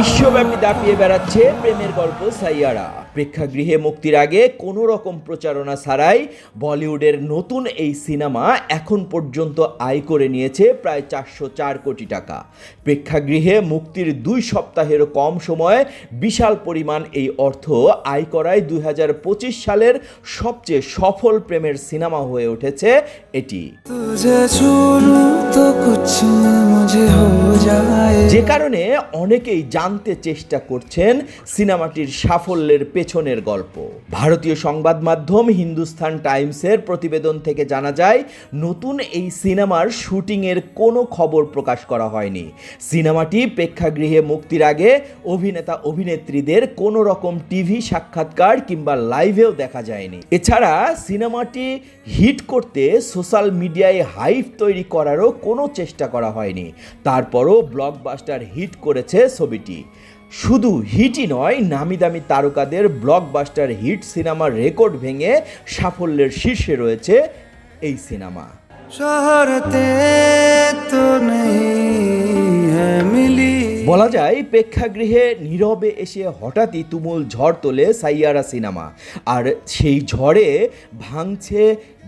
বিশ্বব্যাপী দাপিয়ে বেড়াচ্ছে প্রেমের গল্প সাইয়ারা। প্রেক্ষাগৃহে মুক্তির আগে কোনো রকম প্রচারণা ছাড়াই বলিউডের নতুন এই সিনেমা এখন পর্যন্ত আয় করে নিয়েছে প্রায় চারশো চার কোটি টাকা। প্রেক্ষাগৃহে মুক্তির দুই সপ্তাহেরও কম সময়ে বিশাল পরিমাণ এই অর্থ আয় করায় দুই হাজার পঁচিশ সালের সবচেয়ে সফল প্রেমের সিনেমা হয়ে উঠেছে এটি। যে কারণে অনেকেই জানতে চেষ্টা করছেন সিনেমাটির সাফল্যের পেছনের গল্প। ভারতীয় সংবাদ মাধ্যম হিন্দুস্তান টাইমসের প্রতিবেদন থেকে জানা যায়, নতুন এই সিনেমার শুটিংয়ের কোনো খবর প্রকাশ করা হয়নি। সিনেমাটি প্রেক্ষাগৃহে মুক্তির আগে অভিনেতা অভিনেত্রীদের কোনো রকম টিভি সাক্ষাৎকার কিংবা লাইভেও দেখা যায়নি। এছাড়া সিনেমাটি হিট করতে সোশ্যাল মিডিয়ায় হাইপ তৈরি করারও কোনো চেষ্টা করা হয়নি। তারপরও ব্লকবাস্টার হিট করেছে ছবিটি। শুধু হিটই নয়, নামি দামি তারকাদের ব্লকবাস্টার হিট সিনেমার রেকর্ড ভেঙে সাফল্যের শীর্ষে রয়েছে এই সিনেমা শহরতে তো নেই। বলা যায় প্রেক্ষাগৃহে নীরবে এসে হঠাৎই তুমুল ঝড় তোলে সাইয়ারা সিনেমা। আর সেই ঝড়ে ভাঙছে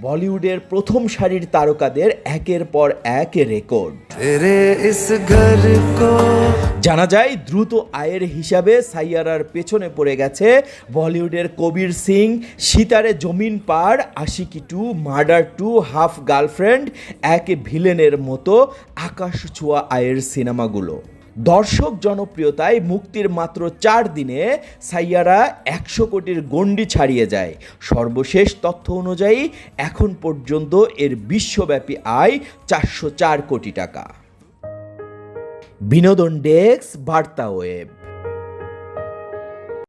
বলিউডের প্রথম সারির তারকাদের একের পর এক রেকর্ড। জানা যায় দ্রুত আয়ের হিসাবে সাইয়ারার পেছনে পড়ে গেছে বলিউডের Kabir Singh Sitare Zameen Par Aashiqui two Murder two Half Girlfriend Ek ভিলেনের মতো আকাশ ছোঁয়া আয়ের সিনেমাগুলো। দর্শক জনপ্রিয়তায় মুক্তির মাত্র চার দিনে সাইয়ারা একশো কোটির গণ্ডি ছাড়িয়ে যায়। সর্বশেষ তথ্য অনুযায়ী, এখন পর্যন্ত এর বিশ্বব্যাপী আয় চারশো চার কোটি টাকা। বিনোদন ডেস্ক, বার্তা ওয়েব।